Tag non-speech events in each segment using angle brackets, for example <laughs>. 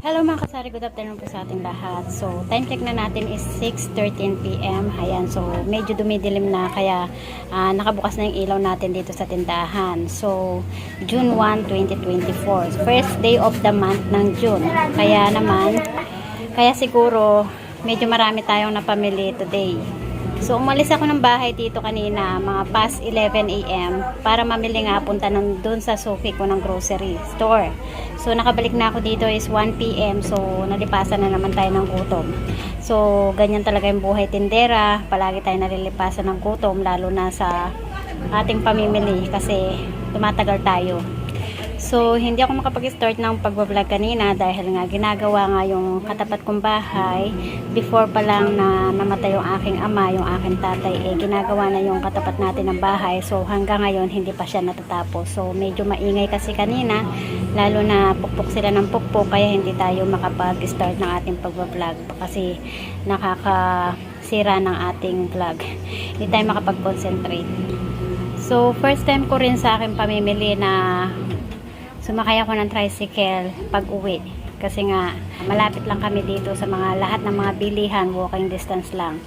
Hello mga kasari, good afternoon po sa ating lahat. So, time check na natin is 6.13pm. Ayan, so medyo dumidilim na kaya ah, nakabukas na yung ilaw natin dito sa tindahan. So, June 1, 2024. First day of the month ng June. Kaya naman, kaya siguro medyo marami tayong napamili today. So, umalis ako ng bahay dito kanina, mga past 11 a.m. para mamili nga punta nun dun sa suki ko ng grocery store. So, nakabalik na ako dito is 1 p.m. So, nalipasan na naman tayo ng gutom. So, ganyan talaga yung buhay tindera. Palagi tayo nalilipasan ng gutom, lalo na sa ating pamimili kasi tumatagal tayo. So, hindi ako makapag-start ng pagbablog kanina dahil nga ginagawa nga yung katapat kong bahay. Before pa lang na namatay yung aking ama, yung aking tatay, eh ginagawa na yung katapat natin ng bahay. So, hanggang ngayon hindi pa siya natatapos. So, medyo maingay kasi kanina, lalo na pukpok sila ng pukpok kaya hindi tayo makapag-start ng ating pagbablog kasi nakakasira ng ating vlog. <laughs> Hindi tayo makapag-concentrate. So, first time ko rin sa aking pamimili na sumakay ako ng tricycle pag uwi. Kasi nga malapit lang kami dito sa mga lahat ng mga bilihan walking distance lang.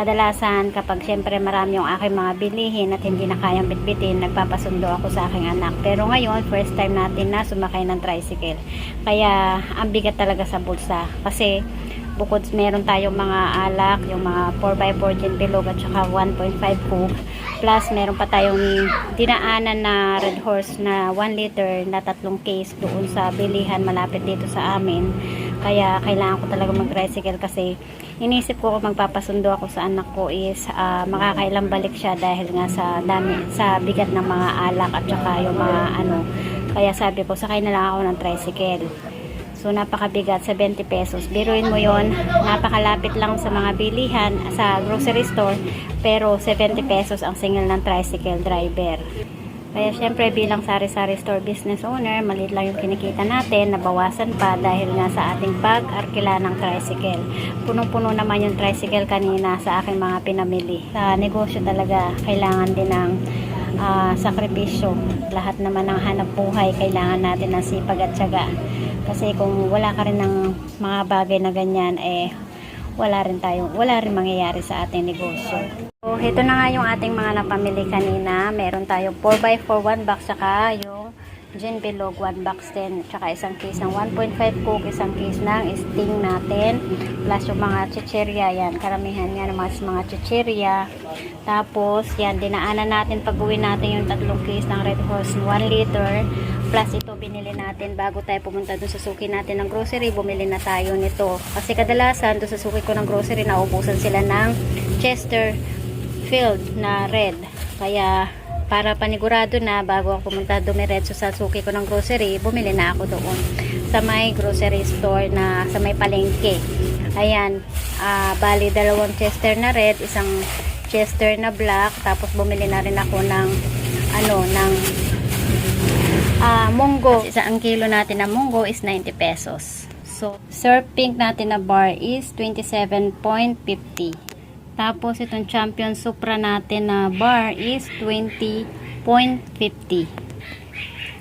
Kadalasan kapag syempre marami yung aking mga bilihin at hindi na kayang bitbitin nagpapasundo ako sa aking anak. Pero ngayon first time natin na sumakay ng tricycle. Kaya ang bigat talaga sa bulsa. Kasi bukod meron tayong mga alak, yung mga 4x4 gin bilog at saka 1.5 coke. Plus meron pa tayong dinaanan na Red Horse na 1 liter na tatlong case doon sa bilihan malapit dito sa amin. Kaya kailangan ko talaga mag-recycle kasi inisip ko kung magpapasundo ako sa anak ko is ah, makakailang balik siya dahil nga sa dami sa bigat ng mga alak at saka yung mga ano. Kaya sabi ko sakay na lang ako ng tricycle. So, napakabigat, 70 pesos. Biruin mo yon napakalapit lang sa mga bilihan sa grocery store, pero 70 pesos ang single ng tricycle driver. Kaya syempre bilang sari-sari store business owner, maliit lang yung kinikita natin, nabawasan pa dahil nga sa ating pag-arkila ng tricycle. Punong-puno naman yung tricycle kanina sa aking mga pinamili. Sa negosyo talaga, kailangan din ng ah, sakripisyo. Lahat naman ng hanap buhay, kailangan natin ng sipag at syaga. Kasi kung wala ka rin ng mga bagay na ganyan, eh, wala rin tayong, wala rin mangyayari sa ating negosyo. So, ito na nga yung ating mga napamili kanina. Meron tayong 4x4 1 box, saka yung gin bilog 1 box din, tsaka isang case ng 1.5 coke, isang case ng sting natin, plus yung mga chichirya, yan, karamihan yan, mga, mga chichirya. Tapos, yan, dinaanan natin pag uwi natin yung tatlong case ng Red Horse 1 liter, plus ito binili natin bago tayo pumunta dun sa suki natin ng grocery, bumili na tayo nito. Kasi kadalasan, dun sa suki ko ng grocery, naubusan sila ng Chester Field na red. Kaya, para panigurado na bago ako pumunta dumiretso sa suki ko ng grocery, bumili na ako doon sa may grocery store na sa may palengke. Ayan, ah, bali dalawang Chester na red, isang Chester na black, tapos bumili na rin ako ng ano, ng ah, munggo. Isa ang kilo natin na munggo is 90 pesos. So, surf pink natin na bar is 27.50. Tapos itong Champion Supra natin na bar is 20.50.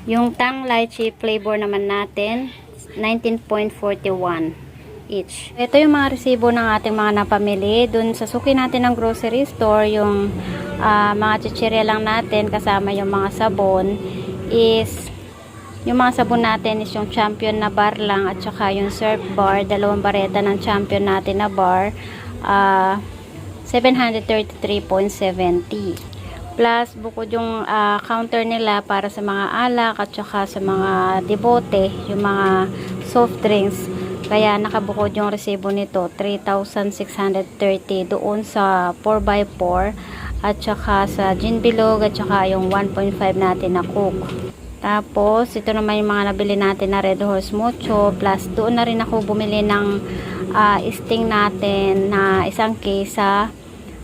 Yung Tang Lychee flavor naman natin 19.41 each. Ito yung mga resibo ng ating mga napamili. Dun sa suki natin ng grocery store, yung ah, mga chichirya lang natin kasama yung mga sabon is yung mga sabon natin is yung champion na bar lang at saka yung surf bar, dalawang bareta ng champion natin na bar. ah 733.70. Plus, bukod yung ah, counter nila para sa mga alak at saka sa mga debote, yung mga soft drinks. Kaya nakabukod yung resibo nito, 3,630 doon sa 4x4 at saka sa gin bilog at saka yung 1.5 natin na coke. Tapos, ito naman yung mga nabili natin na Red Horse Mucho. Plus, doon na rin ako bumili ng ah, sting natin na isang case sa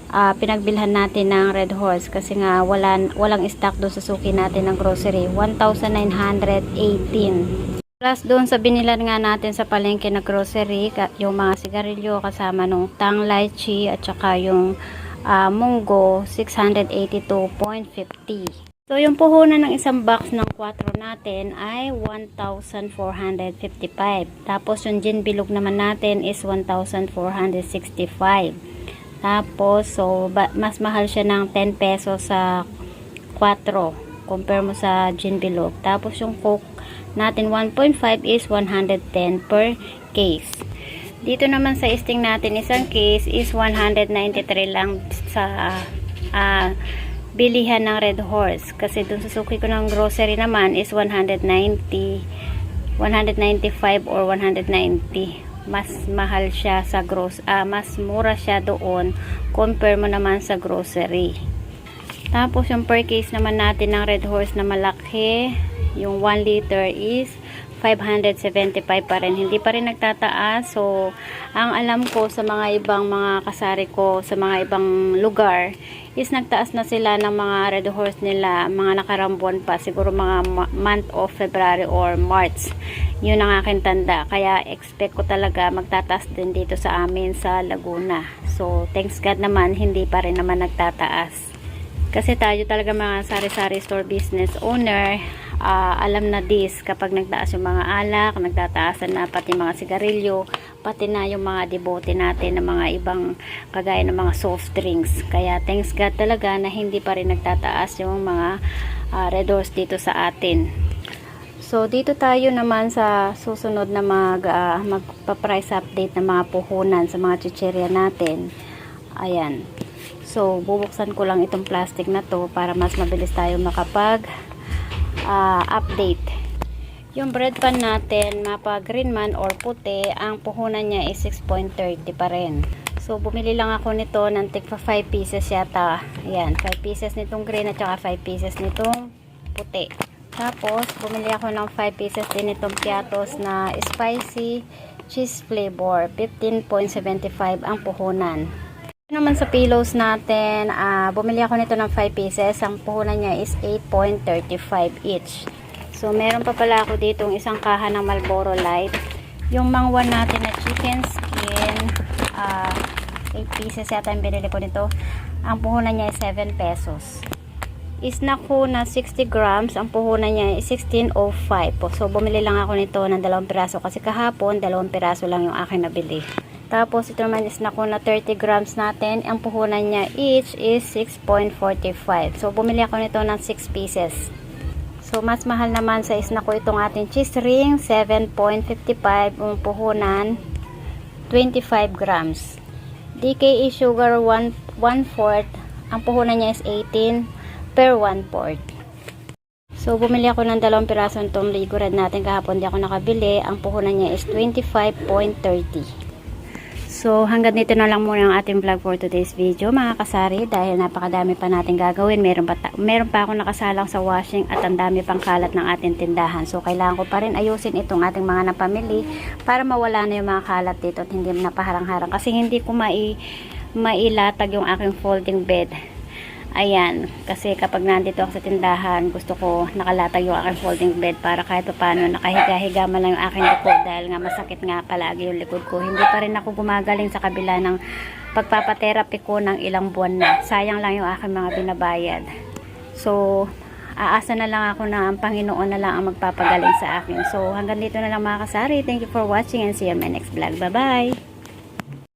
ah, pinagbilhan natin ng Red Horse. Kasi nga, walang, walang stock doon sa suki natin ng grocery. 1,918. Plus, doon sa binilan nga natin sa palengke na grocery, yung mga sigarilyo kasama nung tang lychee at saka yung ah, munggo, 682.50. So, yung puhunan ng isang box ng 4 natin ay 1,455. Tapos, yung gin bilog naman natin is 1,465. Tapos, so, mas mahal siya ng 10 pesos sa 4. Compare mo sa gin bilog. Tapos, yung coke natin 1.5 is 110 per case. Dito naman sa isting natin, isang case is 193 lang sa ah, bilihan ng Red Horse. Kasi dun sa suki ko ng grocery naman is 190, 195 or 190. Mas mahal siya sa gross, ah, mas mura siya doon compare mo naman sa grocery. Tapos yung per case naman natin ng Red Horse na malaki, yung 1 liter is 575 pa rin. Hindi pa rin nagtataas. So, ang alam ko sa mga ibang mga kasari ko, sa mga ibang lugar, is nagtaas na sila ng mga Red Horse nila, mga nakarambuan pa. Siguro mga month of February or March. Yun ang aking tanda. Kaya expect ko talaga magtataas din dito sa amin sa Laguna. So, thanks God naman, hindi pa rin naman nagtataas. Kasi tayo talaga mga sari-sari store business owner, ah, alam na this kapag nagtaas yung mga alak, nagtataasan na pati mga sigarilyo, pati na yung mga debote natin ng mga ibang kagaya ng mga soft drinks. Kaya thanks God talaga na hindi pa rin nagtataas yung mga ah, red dito sa atin. So, dito tayo naman sa susunod na mag, ah, magpa-price update ng mga puhunan sa mga chicherya natin. Ayan. So, bubuksan ko lang itong plastic na to para mas mabilis tayo makapag ah, update. Yung bread pan natin, mapa green man or puti, ang puhunan niya is 6.30 pa rin. So, bumili lang ako nito ng tigpa 5 pieces yata. Ayan, 5 pieces nitong green at saka 5 pieces nitong puti. Tapos, bumili ako ng 5 pieces din itong piatos na spicy cheese flavor. 15.75 ang puhunan. Naman sa pillows natin, ah, bumili ako nito ng 5 pieces. Ang puhunan niya is 8.35 each. So, meron pa pala ako dito isang kaha ng Marlboro Light. Yung mangwan natin na chicken skin, ah, 8 pieces yata yung binili ko nito. Ang puhunan niya is 7 pesos. Isnak ko na 60 grams, ang puhunan niya is 16.05 po. So, bumili lang ako nito ng dalawang piraso kasi kahapon, dalawang piraso lang yung akin nabili. Tapos, ito naman is nako na 30 grams natin. Ang puhunan niya each is 6.45. So, bumili ako nito ng 6 pieces. So, mas mahal naman sa isna ko itong ating cheese ring, 7.55 ang puhunan, 25 grams. DKE sugar 1 1 4 ang puhunan niya is 18 per 1 4 So, bumili ako ng dalawang piraso itong liguran natin kahapon di ako nakabili. Ang puhunan niya is 25.30 So, hanggang dito na lang muna ang ating vlog for today's video, mga kasari, dahil napakadami pa natin gagawin. Meron pa, meron pa ako nakasalang sa washing at ang dami pang kalat ng ating tindahan. So, kailangan ko pa rin ayusin itong ating mga napamili para mawala na yung mga kalat dito at hindi napaharang-harang. Kasi hindi ko mai, mailatag yung aking folding bed. Ayan, kasi kapag nandito ako sa tindahan, gusto ko nakalatag yung aking folding bed para kahit pa paano nakahiga-higa man lang yung aking likod dahil nga masakit nga palagi yung likod ko. Hindi pa rin ako gumagaling sa kabila ng pagpapatherapy ko ng ilang buwan na. Sayang lang yung aking mga binabayad. So, aasa na lang ako na ang Panginoon na lang ang magpapagaling sa akin. So, hanggang dito na lang mga kasari. Thank you for watching and see you on my next vlog. Bye-bye!